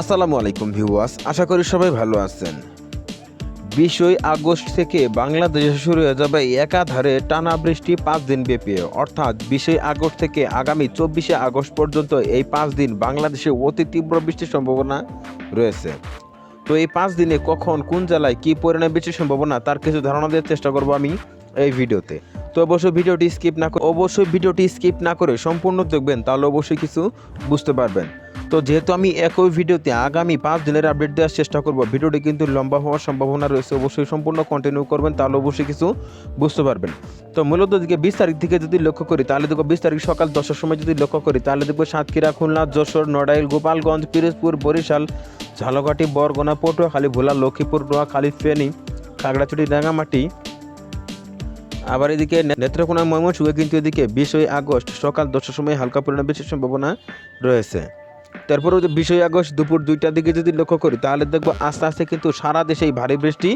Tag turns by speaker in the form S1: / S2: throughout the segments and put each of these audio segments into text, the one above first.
S1: আসসালামু আলাইকুম ভিউয়ার্স, আশা করি সবাই ভালো আছেন। বিশই আগস্ট থেকে বাংলাদেশে শুরু হয়ে যাবে একাধারে টানা বৃষ্টি পাঁচ দিন ব্যাপী। অর্থাৎ বিশই আগস্ট থেকে আগামী চব্বিশে আগস্ট পর্যন্ত এই পাঁচ দিন বাংলাদেশে অতি তীব্র বৃষ্টির সম্ভাবনা রয়েছে। তো এই পাঁচ দিনে কখন কোন জেলায় কী পরিমাণে বৃষ্টির সম্ভাবনা, তার কিছু ধারণা দেওয়ার চেষ্টা করব আমি এই ভিডিওতে। তো অবশ্যই ভিডিওটি স্কিপ না করে অবশ্যই ভিডিওটি স্কিপ না করে সম্পূর্ণ দেখবেন, তাহলে অবশ্যই কিছু বুঝতে পারবেন। তো যেহেতু আমি একই ভিডিওতে আগামী পাঁচ দিনের আপডেট দেওয়ার চেষ্টা করব, ভিডিওটি কিন্তু লম্বা হওয়ার সম্ভাবনা রয়েছে, অবশ্যই সম্পূর্ণ কন্টিনিউ করবেন, তাহলে অবশ্যই কিছু বুঝতে পারবেন। তো মূলত দিকে বিশ তারিখ থেকে যদি লক্ষ্য করি, তাহলে দেখব বিশ তারিখ সকাল দশটার সময় যদি লক্ষ্য করি, তাহলে দেখব সাতক্ষীরা, খুলনা, যশোর, নড়াইল, গোপালগঞ্জ, পিরোজপুর, বরিশাল, ঝালকাঠি, বরগুনা, পটুয়াখালী, ভোলা, লক্ষ্মীপুর, নোয়াখালী, ফেনী, খাগড়াছড়ি রাঙামাটি আবার এদিকে নেত্রকোনা, ময়মনসিংহে কিন্তু এদিকে বিশই আগস্ট সকাল দশটার সময় হালকা পরিমাণে বৃষ্টির সম্ভাবনা রয়েছে। তারপরে যে বিশই আগস্ট দুপুর দুইটার দিকে যদি লক্ষ্য করি, তাহলে দেখব আস্তে আস্তে কিন্তু সারা দেশেই ভারী বৃষ্টি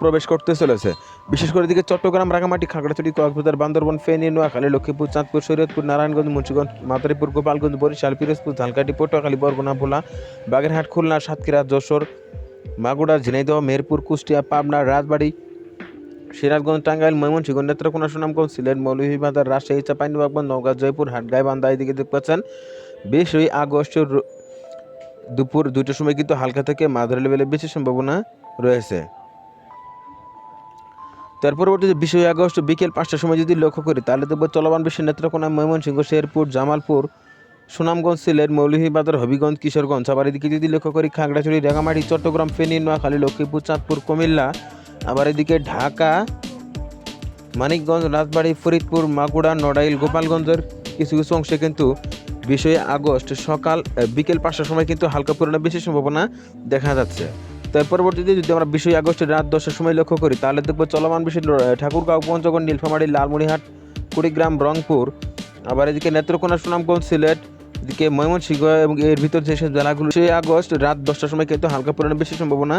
S1: প্রবেশ করতে চলেছে। বিশেষ করে দিকে চট্টগ্রাম রাঙামাটি খাগড়াছড়ি, কক্সবাজার, বান্দরবন, ফেনী, নোয়াখালী, লক্ষ্মীপুর, চাঁদপুর, শরীয়তপুর, নারায়ণগঞ্জ, মুন্সিগঞ্জ, মাদারীপুর, গোপালগঞ্জ, বরিশাল, পিরোজপুর ঝালকাটি পটুয়াখালী, বরগুনা, ভোলা, বাগেরহাট, খুলনা, সাতক্ষীরা, যশোর মাগুড়া ঝিনাইদহ, মেহেরপুর, কুষ্টিয়া, পাবনা, রাজবাড়ি, সিরাজগঞ্জ, টাঙ্গাইল, ময়মনসিংহ, নেত্রকোনা, সুনামগঞ্জ, সিলেট, মৌলভীবাজার, রাজশাহী, চাঁপাইনবাবগঞ্জ, নওগাঁ, জয়পুর হাটগাই বান্দা, এদিকে দেখতে পাচ্ছেন। বিশই আগস্ট দুপুর দুটোর সময় কিন্তু হালকা থেকে মাঝারি লেভেলে বেশি সম্ভাবনা রয়েছে। তার পরবর্তীতে বিশই আগস্ট বিকেল পাঁচটার সময় যদি লক্ষ্য করি, তাহলে দেখব চলমান বিশ্বের নেত্রকোনা ময়মনসিংহ, শেরপুর, জামালপুর, সুনামগঞ্জ, সিলেট, মৌলভীবাজার, হবিগঞ্জ, কিশোরগঞ্জ। আবার এদিকে যদি লক্ষ্য করি, খাগড়াছড়ি রাঙামাটি চট্টগ্রাম, ফেনী, নোয়াখালী, লক্ষ্মীপুর, চাঁদপুর, কুমিল্লা। আবার এদিকে ঢাকা, মানিকগঞ্জ, রাজবাড়ী, ফরিদপুর মাগুড়া নড়াইল, গোপালগঞ্জের কিছু কিছু অংশে কিন্তু বিশে আগস্ট সকাল বিকেল পাঁচটার সময় কিন্তু হালকা পুরোনো বেশি সম্ভাবনা দেখা যাচ্ছে। তার পরবর্তীতে যদি আমরা বিশই আগস্ট রাত দশটার সময় লক্ষ্য করি, তাহলে দেখব চলমান বিশ্ব ঠাকুরগাঁও পঞ্চগড় নীলফামারী, লালমনিহাট, কুড়িগ্রাম, রংপুর। আবার এদিকে নেত্রকোনা, সুনামগঞ্জ, সিলেট এদিকে ময়মনসিংহ এবং এর ভিতর যেসব জেলাগুলো বিশে আগস্ট রাত দশটার সময় কিন্তু হালকা পরিমাণে বেশি সম্ভাবনা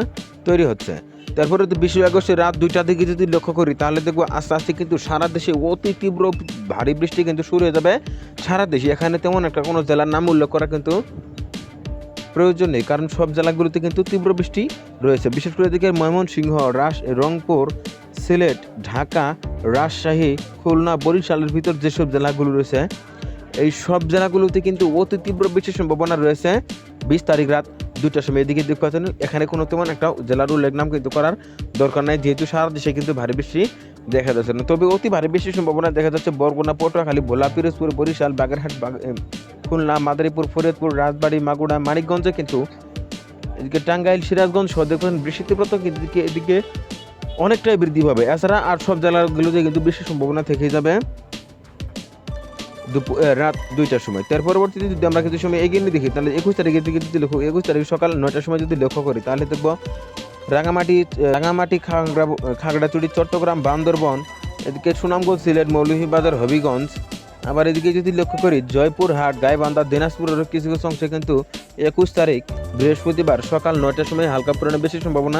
S1: তৈরি হচ্ছে। তারপরে তো বিশে আগস্টের রাত দুইটা দিকে যদি লক্ষ্য করি, তাহলে দেখব আস্তে আস্তে কিন্তু সারা দেশে অতি তীব্র ভারী বৃষ্টি কিন্তু শুরু হয়ে যাবে। সারা দেশে এখানে তেমন একটা কোনো জেলার নাম উল্লেখ করা কিন্তু প্রয়োজন নেই, কারণ সব জেলাগুলোতে কিন্তু তীব্র বৃষ্টি রয়েছে। বিশেষ করে এদিকে ময়মনসিংহ, রাস, রংপুর, সিলেট, ঢাকা, রাজশাহী, খুলনা, বরিশালের ভিতর যেসব জেলাগুলো রয়েছে এই সব জেলাগুলোতে কিন্তু অতি তীব্র বৃষ্টির সম্ভাবনা রয়েছে। বিশ তারিখ রাত দুইটার সময় এদিকে দেখতে পাচ্ছেন, এখানে কোনো তেমন একটা জেলার উল্লেখ নাম কিন্তু করার দরকার নাই, যেহেতু সারা দেশে কিন্তু ভারী বৃষ্টি দেখা যাচ্ছে না। তবে অতি ভারী বৃষ্টির সম্ভাবনা দেখা যাচ্ছে বরগুনা, পটুয়াখালী, ভোলা, পিরোজপুর, বরিশাল, বাগেরহাট খুলনা, মাদারীপুর, ফরিদপুর, রাজবাড়ী মাগুড়া মানিকগঞ্জে কিন্তু এদিকে টাঙ্গাইল, সিরাজগঞ্জ সহ দেখবেন বৃষ্টির তীব্রতা এদিকে এদিকে অনেকটাই বৃদ্ধি পাবে। এছাড়া আর সব জেলাগুলোতে কিন্তু বৃষ্টির সম্ভাবনা থেকে যাবে। দুপুর রাত দুইটার সময়। তার পরবর্তীতে যদি আমরা কিছু সময় এগিয়ে নিয়ে দেখি, তাহলে একুশ তারিখের দিকে যদি লক্ষ্য একুশ তারিখ সকাল নয়টার সময় যদি লক্ষ্য করি, তাহলে দেখব রাঙামাটি রাঙামাটি, খাগড়া, খাগড়াছড়ি, চট্টগ্রাম, বান্দরবন, এদিকে সুনামগঞ্জ, সিলেট, মৌলভীবাজার, হবিগঞ্জ। আবার এদিকে যদি লক্ষ্য করি, জয়পুরহাট, গাইবান্ধা দিনাজপুরের কিছু কিছু অংশে কিন্তু একুশ তারিখ বৃহস্পতিবার সকাল নয়টার সময় হালকা পরিমাণে বেশি সম্ভাবনা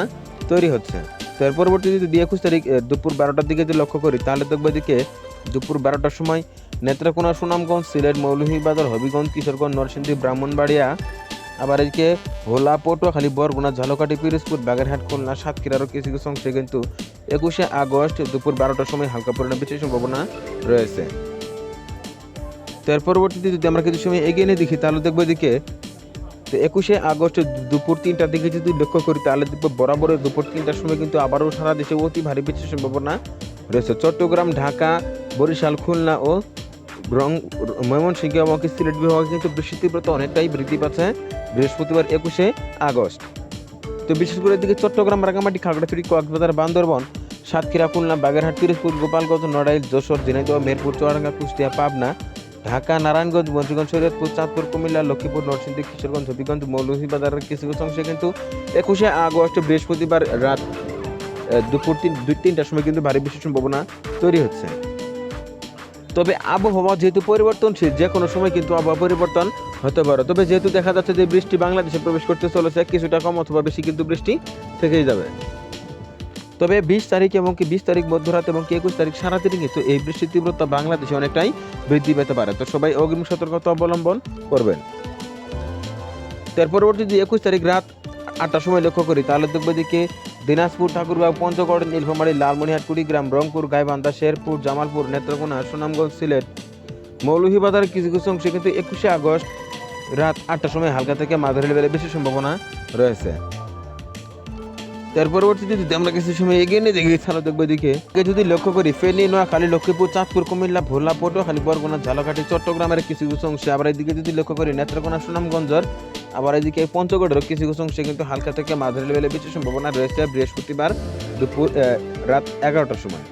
S1: তৈরি হচ্ছে। তার পরবর্তীতে যদি একুশ তারিখ দুপুর বারোটার দিকে যদি লক্ষ্য করি, তাহলে দেখব এদিকে দুপুর বারোটার সময় নেত্রকোনা সুনামগঞ্জ, সিলেট, মৌলভীবাজার, হবিগঞ্জ, কিশোরগঞ্জ, নরসিংদী, ব্রাহ্মণবাড়িয়া আবার এদিকে ভোলা পটুয়াখালী বরগুনা, ঝালকাঠি, পিরোজপুর, বাগেরহাট, খুলনা সাতক্ষীরারও কিছু কিছু অংশে কিন্তু একুশে আগস্ট দুপুর বারোটার সময় হালকা পরিমাণে বৃষ্টির সম্ভাবনা রয়েছে। তার পরবর্তীতে যদি আমরা কিছু সময় এগিয়ে নিয়ে দেখি, তাহলে দেখব এদিকে, তো একুশে আগস্ট দুপুর তিনটার দিকে যদি লক্ষ্য করি, তাহলে দেখব বরাবর দুপুর তিনটার সময় কিন্তু আবারও সারা দেশে অতি ভারী বৃষ্টির সম্ভাবনা রয়েছে। চট্টগ্রাম, ঢাকা বরিশাল, খুলনা ও রং, ময়মনসিংহ এবং সিলেট বিভাগে কিন্তু বৃষ্টির তীব্রতা অনেকটাই বৃদ্ধি পাচ্ছে বৃহস্পতিবার একুশে আগস্ট। তো বিশেষ করে এদিকে চট্টগ্রাম রাঙামাটি খাগড়াছড়ি, কক্সবাজার, বান্দরবন, সাতক্ষীরা, খুলনা, বাগেরহাট পিরোজপুর গোপালগঞ্জ, নড়াইল, যশোর, ঝিনাইদহ, মেরপুর, চুয়াডাঙ্গা, কুষ্টিয়া, পাবনা, ঢাকা, নারায়ণগঞ্জ মুন্সিগঞ্জ শরীয়তপুর, চাঁদপুর, কুমিল্লা, লক্ষ্মীপুর, নরসিংদী, কিশোরগঞ্জ, হবিগঞ্জ মৌলভীবাজারের কিছু কিছু অংশে কিন্তু একুশে আগস্ট বৃহস্পতিবার রাত দুপুর তিন দুই তিনটার সময় কিন্তু ভারী বৃষ্টির সম্ভাবনা তৈরি হচ্ছে। তবে আবহাওয়া যেহেতু পরিবর্তনশীল যে কোনো সময় কিন্তু আবহাওয়া পরিবর্তন হতে পারে। তবে যেহেতু দেখা যাচ্ছে যে বৃষ্টি বাংলাদেশে প্রবেশ করতে চলেছে, কিছুটা কম অথবা বেশি কিন্তু বৃষ্টি থেকেই যাবে। তবে বিশ তারিখ এবং কি বিশ তারিখ মধ্যরাত এবং কি একুশ তারিখ সারাদিনে কিন্তু এই বৃষ্টির তীব্রতা বাংলাদেশে অনেকটাই বৃদ্ধি পেতে পারে। তো সবাই অগ্রিম সতর্কতা অবলম্বন করবেন। তার পরবর্তী একুশ তারিখ রাত আটটার সময় লক্ষ্য করি, তাহলে দেখব দিকে দিনাজপুর ঠাকুরবাগ পঞ্চগড়, নীলফামারী, লালমনিহাট, কুড়িগ্রাম, রংপুর, গাইবান্ধা, শেরপুর, জামালপুর, নেত্রকোনা, সুনামগঞ্জ, সিলেট মৌলভীবাজারের কিছু কিছু অংশে কিন্তু একুশে আগস্ট রাত আটটার সময় হালকা থেকে মাঝারি লেভেলে বেশি সম্ভাবনা রয়েছে। তার পরবর্তীতে যদি আমরা কিছু সময় এগিয়ে নিয়ে দেখি, তাহলে দেখব এদিকে যদি লক্ষ্য করি, ফেনী, নোয়াখালী, লক্ষ্মীপুর, চাঁদপুর, কুমিল্লা, ভোলা, পটুয়াখালী, বরগুনা, ঝালকাঠি, চট্টগ্রামের কিছু কিছু অংশে আবার এদিকে যদি লক্ষ্য করি, নেত্রকোনা, সুনামগঞ্জের আবার এদিকে পঞ্চগড়ের কিছু কিছু অংশে কিন্তু হালকা থেকে মাঝারি লেভেলে বেশি সম্ভাবনা রয়েছে বৃহস্পতিবার দুপুর রাত এগারোটার সময়।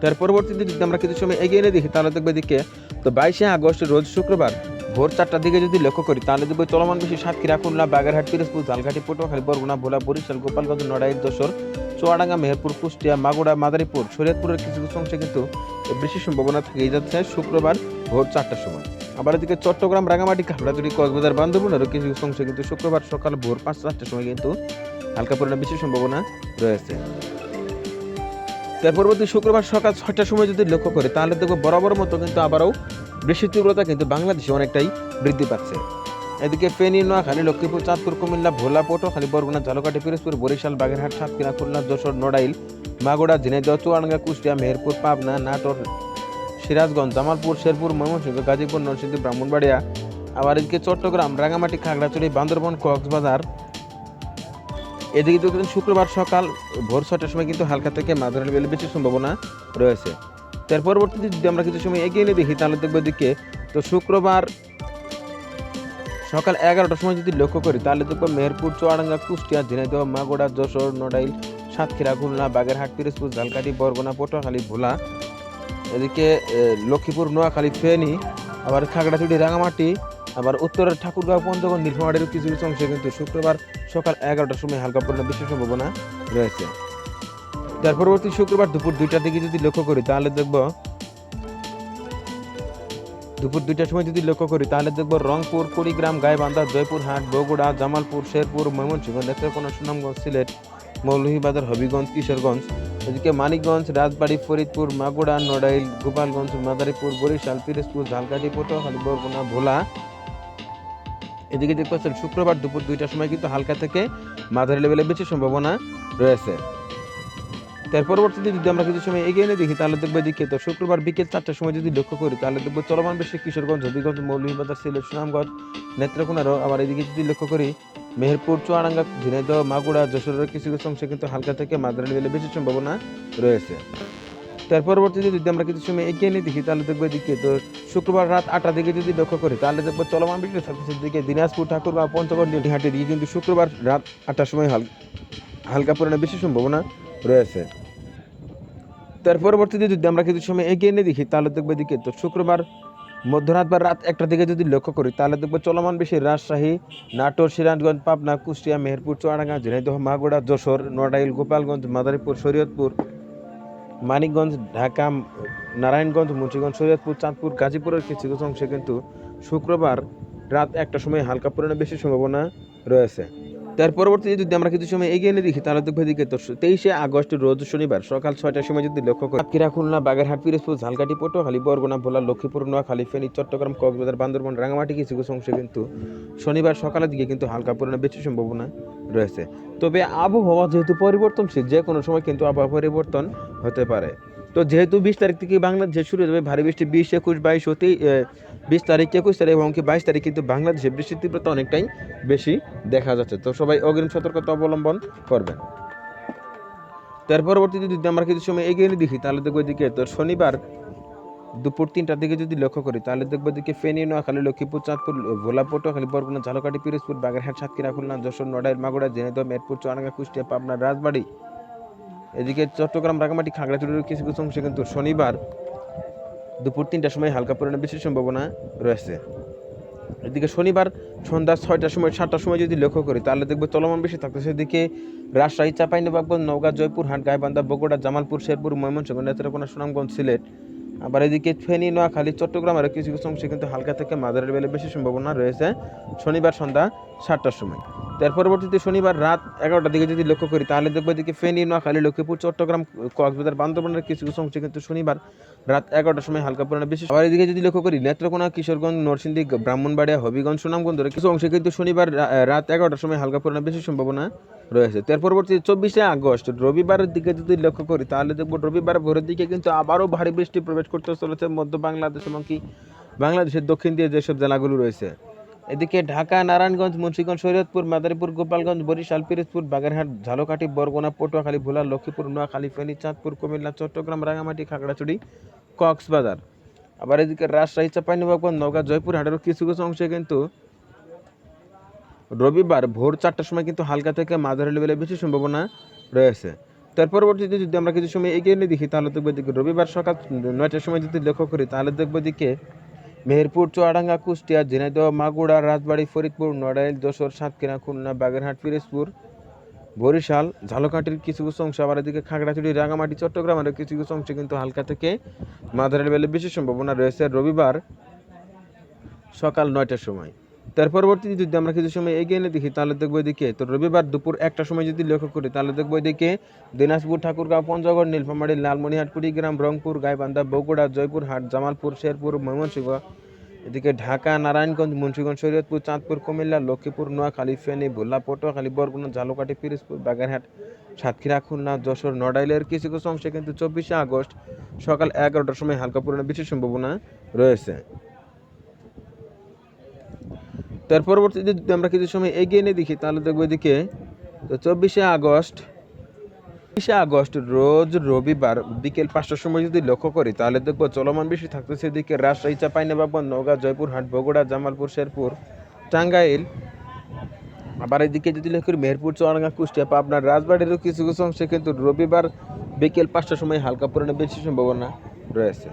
S1: তার পরবর্তীতে যদি আমরা কিছু সময় এগিয়ে নিয়ে দেখি, তাহলে দেখব এদিকে, তো বাইশে আগস্ট রোজ শুক্রবার ভোর চারটার দিকে যদি লক্ষ্য করি, তাহলে দেখব চলমান বেশি সাতক্ষীরা, খুলনা, বাগেরহাট, পিরোজপুর, ঝালকাঠি, পটুয়াখালী, বরগুনা, ভোলা, বরিশাল, গোপালগঞ্জ, নড়াইল, যশোর, চুয়াডাঙ্গা, মেহেরপুর, কুষ্টিয়া মাগুড়া মাদারীপুর, শরীয়তপুরের কিছু কিছু অংশে কিন্তু বেশি সম্ভাবনা থেকেই যাচ্ছে শুক্রবার ভোর চারটার সময়। আবার এদিকে চট্টগ্রাম রাঙামাটি খাগড়াছড়ি কক্সবাজার বান্ধবনেরও কিছু কিছু অংশে কিন্তু শুক্রবার সকাল ভোর পাঁচ চারটার সময় কিন্তু হালকা পরিমাণে বেশি সম্ভাবনা রয়েছে। তার পরবর্তী শুক্রবার সকাল ছয়টার সময় যদি লক্ষ্য করি, তাহলে দেখব বরাবর মতো কিন্তু আবারও বৃষ্টির তীব্রতা কিন্তু বাংলাদেশে অনেকটাই বৃদ্ধি পাচ্ছে। এদিকে ফেনী, নোয়াখালী, লক্ষ্মীপুর, চাঁদপুর, কুমিল্লা ভোলা পটুয়াখালী বরগুনা, ঝালকাঠি, পিরোজপুর, বরিশাল, বাগেরহাট, সাতক্ষীরা, খুলনা, যশোর, নড়াইল মাগুড়া ঝিনাইদহ, চুয়াডাঙ্গা, কুষ্টিয়া, মেহেরপুর, পাবনা, নাটোর সিরাজগঞ্জ, জামালপুর, শেরপুর, ময়মনসিংহ, গাজীপুর, নরসিংদী, ব্রাহ্মণবাড়িয়া আবার এদিকে চট্টগ্রাম রাঙামাটি খাগড়াছড়ি, বান্দরবন, কক্সবাজার। এদিকে দেখবেন শুক্রবার সকাল ভোর ছটার সময় কিন্তু হালকা থেকে মাঝারি লেভেলে বেশি সম্ভাবনা রয়েছে। তার পরবর্তীতে যদি আমরা কিছু সময় এগিয়ে নিয়ে দেখি, তাহলে দেখব দিকে তো শুক্রবার সকাল এগারোটার সময় যদি লক্ষ্য করি, তাহলে দেখব মেহেরপুর, চুয়াডাঙ্গা, কুষ্টিয়া, ঝিনাইদহ মাগুড়া যশোর, নড়াইল, সাতক্ষীরা, খুলনা, বাগেরহাট, পিরোজপুর, ঝালকাঠি, বরগুনা, পটুয়াখালী, ভোলা এদিকে লক্ষ্মীপুর, নোয়াখালী, ফেনী, আবার খাগড়াছড়ি, রাঙামাটি, আবার উত্তরের ঠাকুরগাঁও পঞ্চগড় নীলফামারীর কিছু কিছু অংশে কিন্তু শুক্রবার সকাল এগারোটার সময় হালকা পরিমাণে বেশি সম্ভাবনা রয়েছে। তার পরবর্তী শুক্রবার দুপুর দুইটার দিকে যদি লক্ষ্য করি, তাহলে দেখব দুপুর দুইটার সময় যদি লক্ষ্য করি, তাহলে দেখব রংপুর, কুড়িগ্রাম, গাইবান্ধা, জয়পুরহাট, বগুড়া, জামালপুর, শেরপুর, ময়মনসিংহ, নেত্রকোনা, সুনামগঞ্জ, সিলেট মৌলভীবাজার, হবিগঞ্জ, কিশোরগঞ্জ। এদিকে মানিকগঞ্জ, রাজবাড়ী, ফরিদপুর মাগুড়া নড়াইল, গোপালগঞ্জ, মাদারীপুর, বরিশাল, পিরোজপুর, ঝালকাঠি, পটুয়াখালী, বরগুনা, ভোলা। এদিকে দেখতে পাচ্ছেন, শুক্রবার দুপুর দুইটার সময় কিন্তু হালকা থেকে মাঝারি লেভেলে বেশি সম্ভাবনা রয়েছে। তার পরবর্তীতে যদি আমরা কিছু সময় এগিয়ে নিয়ে দেখি, তাহলে দেখব এদিকে তো শুক্রবার বিকেল চারটার সময় যদি লক্ষ্য করি, তাহলে দেখব চলমান বেশি কিশোরগঞ্জ, হবিগঞ্জ, মৌলভীবাজার, সিলেট, সুনামগঞ্জ নেত্রকোনারও আবার এদিকে যদি লক্ষ্য করি মেহেরপুর, চুয়াডাঙ্গা, ঝিনাইদহ মাগুড়া যশোরের কিছু কিছু অংশে কিন্তু হালকা থেকে মাঝারি লেভেলে বেশি সম্ভাবনা রয়েছে। তার পরবর্তীতে যদি আমরা কিছু সময় এগিয়ে নিয়ে দেখি, তাহলে দেখব এদিকে তো শুক্রবার রাত আটটার দিকে যদি লক্ষ্য করি, তাহলে দেখব চলমান বৃষ্টি থাকছে দিকে দিনাজপুর, ঠাকুর বা পঞ্চগড় নীলহাটের দিকে কিন্তু শুক্রবার রাত আটটার সময় হাল হালকা পরিমাণে বেশি সম্ভাবনা রয়েছে। তার পরবর্তীতে যদি আমরা কিছু সময় এগিয়ে নিয়ে দেখি, তাহলে দেখব এদিকে তো শুক্রবার মধ্যরাত বা রাত একটার দিকে যদি লক্ষ্য করি, তাহলে দেখব চলমান বেশি রাজশাহী, নাটোর, সিরাজগঞ্জ, পাবনা, কুষ্টিয়া, মেহেরপুর, চুয়াডাঙ্গা, ঝিনাইদহ মাগুড়া যশোর নড়াইল গোপালগঞ্জ, মাদারীপুর, শরীয়তপুর, মানিকগঞ্জ, ঢাকা, নারায়ণগঞ্জ, মুন্সিগঞ্জ, শরীয়তপুর, চাঁদপুর, গাজীপুরের কিছু কিছু অংশে কিন্তু শুক্রবার রাত একটা সময় হালকা পরিমাণে বেশি সম্ভাবনা রয়েছে। তার পরবর্তীতে যদি আমরা কিছু সময় এগিয়ে নিয়ে দেখি, তাহলে দেখব এদিকে তেইশে আগস্ট রোজ শনিবার সকাল ছয়টার সময় যদি লক্ষ্য করি সাতক্ষীরা খুলনা, বাগেরহাট, পিরোজপুর, ঝালকাঠি, পটুয়াখালী, বরগুনা, ভোলা, লক্ষ্মীপুর, নোয়াখালী, ফেনী, চট্টগ্রাম, কক্সবাজার, বান্দরবান রাঙামাটি কিছু কিছু অংশে কিন্তু শনিবার সকালের দিকে কিন্তু হালকা পরিমাণে বেশি সম্ভাবনা রয়েছে। তবে আবহাওয়া যেহেতু পরিবর্তনশীল, যে কোনো সময় কিন্তু আবহাওয়া পরিবর্তন হতে পারে। তো যেহেতু বিশ তারিখ থেকে বাংলাদেশে শুরু হয়ে যাবে ভারী বৃষ্টি, বিশ, একুশ, বাইশ হতেই বিশ তারিখ, একুশ তারিখ এবং কি বাইশ তারিখ কিন্তু বাংলাদেশে বৃষ্টির তীব্রতা অনেকটাই বেশি দেখা যাচ্ছে। তো সবাই অগ্রিম সতর্কতা অবলম্বন করবেন। তার পরবর্তীতে যদি আমরা কিছু সময় এগিয়ে দেখি, তাহলে দেখব এদিকে তো শনিবার দুপুর তিনটার দিকে যদি লক্ষ্য করি, তাহলে দেখব এদিকে ফেনী, নোয়াখালী, লক্ষ্মীপুর, চাঁদপুর ভোলা পটুয়াখালী বরগুনা ঝালকাঠি, পিরোজপুর, বাগেরহাট, সাতক্ষীরা, খুলনা, যশোর, নড়াইল মাগুড়া ঝিনাইদহ মেদপুর চুয়াডাঙ্গা, কুষ্টিয়া, পাবনা, রাজবাড়ি। এদিকে চট্টগ্রাম রাঙামাটি খাগড়াছড়ির কিছু কিছু অংশে কিন্তু শনিবার দুপুর তিনটার সময় হালকা পরিমাণে বেশি সম্ভাবনা রয়েছে। এদিকে শনিবার সন্ধ্যা ছয়টার সময়, সাতটার সময় যদি লক্ষ্য করি, তাহলে দেখব চলমান বেশি থাকতেছে। সেদিকে রাজশাহী, চাঁপাইনবাবগঞ্জ, নওগাঁ জয়পুরহাট গাইবান্ধা বগুড়া, জামালপুর, শেরপুর, ময়মনসিংহ, নেত্রকোনা, সুনামগঞ্জ, সিলেট। আবার এদিকে ফেনী, নোয়াখালী, চট্টগ্রামের কিছু কিছু অংশে কিন্তু হালকা থেকে মাঝারি বেলে বেশি সম্ভাবনা রয়েছে শনিবার সন্ধ্যা সাতটার সময়। তার পরবর্তীতে শনিবার রাত এগারোটার দিকে যদি লক্ষ্য করি, তাহলে দেখব এদিকে ফেনী, নোয়াখালী, লক্ষ্মীপুর, চট্টগ্রাম, কক্সবাজার, বান্দরবানের কিছু কিছু অংশে কিন্তু শনিবার রাত এগারোটার সময় হালকা পরিমাণে বেশি আবার এদিকে যদি লক্ষ্য করি, নেত্রকোনা, কিশোরগঞ্জ, নরসিংদী, ব্রাহ্মণবাড়িয়া, হবিগঞ্জ, সুনামগঞ্জের কিছু অংশে কিন্তু শনিবার রাত এগারোটার সময় হালকা পরিমাণে বেশি সম্ভাবনা রয়েছে। তার পরবর্তী চব্বিশে আগস্ট রবিবারের দিকে যদি লক্ষ্য করি, তাহলে দেখব রবিবার ভোরের দিকে কিন্তু আবারও ভারী বৃষ্টি প্রবেশ করতে চলেছে মধ্য বাংলাদেশ এবং কি বাংলাদেশের দক্ষিণ দিয়ে যেসব জেলাগুলো রয়েছে। এদিকে ঢাকা, নারায়ণগঞ্জ, মুন্সিগঞ্জ, শরীয়তপুর, মাদারীপুর, গোপালগঞ্জ, বরিশাল, পিরোজপুর, বাগেরহাট, ঝালকাঠি, বরগুনা, পটুয়াখালী, ভোলা, লক্ষ্মীপুর, নোয়াখালী, ফেনী, চাঁদপুর, কুমিল্লা, চট্টগ্রাম রাঙামাটি খাগড়াছড়ি, কক্সবাজার। আবার এদিকে রাজশাহী, চাঁপাইনবাবগঞ্জ, নওগাঁ জয়পুরহাটেরও কিছু কিছু অংশে কিন্তু রবিবার ভোর চারটার সময় কিন্তু হালকা থেকে মাঝারি লেভেলে বেশি সম্ভাবনা রয়েছে। তার পরবর্তীতে যদি আমরা কিছু সময় এগিয়ে নিয়ে দেখি, তাহলে দেখব দিকে রবিবার সকাল নয়টার সময় যদি লক্ষ্য করি, তাহলে দেখব দিকে মেহেরপুর, চুয়াডাঙ্গা, কুষ্টিয়া, ঝিনাইদহ মাগুড়া রাজবাড়ী, ফরিদপুর, নড়াইল, যশোর, সাতক্ষীরা, খুলনা, বাগেরহাট, পিরোজপুর, বরিশাল, ঝালকাঠির কিছু কিছু অংশ, আবার এদিকে খাগড়াছড়ি রাঙামাটি চট্টগ্রামের কিছু কিছু অংশে কিন্তু হালকা থেকে মাঝারি বেলে বেশি সম্ভাবনা রয়েছে রবিবার সকাল নয়টার সময়। তার পরবর্তীতে যদি আমরা কিছু সময় এগিয়ে এনে দেখি, তাহলে দেখব এদিকে, তো রবিবার দুপুর একটা সময় যদি লক্ষ্য করি, তাহলে দেখব এদিকে দিনাজপুর, ঠাকুরগাঁও, পঞ্চগড়, নীলফামারী, লালমনিহাট, কুড়িগ্রাম, রংপুর, গাইবান্ধা, বগুড়া জয়পুরহাট জামালপুর, শেরপুর, ময়মনসিংহ, এদিকে ঢাকা, নারায়ণগঞ্জ, মুন্সিগঞ্জ, শরীয়তপুর, চাঁদপুর, কুমিল্লা, লক্ষ্মীপুর, নোয়াখালী, ফেনী ভোলা পটুয়াখালী বরগুনা ঝালকাঠি, পিরোজপুর, বাগেরহাট, সাতক্ষীরা, খুলনা, যশোর নড়াইলের কিছু কিছু অংশে কিন্তু চব্বিশে আগস্ট সকাল এগারোটার সময় হালকা পরিমাণে বেশি সম্ভাবনা রয়েছে। তার পরবর্তীতে যদি আমরা কিছু সময় এগিয়ে নিয়ে দেখি, তাহলে দেখব এদিকে, তো চব্বিশে আগস্ট বিশে আগস্ট রোজ রবিবার বিকেল পাঁচটার সময় যদি লক্ষ্য করি, তাহলে দেখব চলমান বেশি থাকতেছে এদিকে রাজশাহী, চাপাইনবাবগঞ্জ, নওগাঁ জয়পুরহাট বগুড়া, জামালপুর, শেরপুর, টাঙ্গাইল। আবার এদিকে যদি লক্ষ্য করি, মেহেরপুর, চুয়াডাঙ্গা, কুষ্টিয়া পাবনার রাজবাড়িরও কিছু কিছু অংশে কিন্তু রবিবার বিকেল পাঁচটার সময় হালকা পরিমাণে বেশি সম্ভাবনা রয়েছে।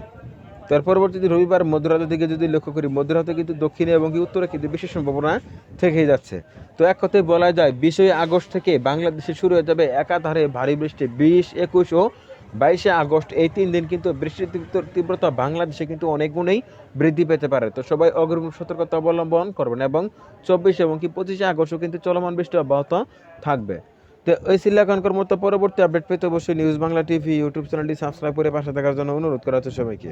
S1: তার পরবর্তীতে রবিবার মধ্যরাতের দিকে যদি লক্ষ্য করি, মধ্যরাতে কিন্তু দক্ষিণে এবং কি উত্তরে কিন্তু বেশি সম্ভাবনা থেকেই যাচ্ছে। তো এক কথায় বলা যায় বিশই আগস্ট থেকে বাংলাদেশে শুরু হয়ে যাবে একাধারে ভারী বৃষ্টি। বিশ, একুশ ও বাইশে আগস্ট এই তিন দিন কিন্তু বৃষ্টির তীব্রতা বাংলাদেশে কিন্তু অনেক গুণেই বৃদ্ধি পেতে পারে। তো সবাই অগ্রিম সতর্কতা অবলম্বন করবেন এবং চব্বিশে এবং কি পঁচিশে আগস্টও কিন্তু চলমান বৃষ্টি অব্যাহত থাকবে। তো ওই সিল্লাকানকর মতো পরবর্তী আপডেট পেতে অবশ্যই নিউজ বাংলা টিভি ইউটিউব চ্যানেলটি সাবস্ক্রাইব করে পাশে থাকার জন্য অনুরোধ করা হচ্ছে সবাইকে।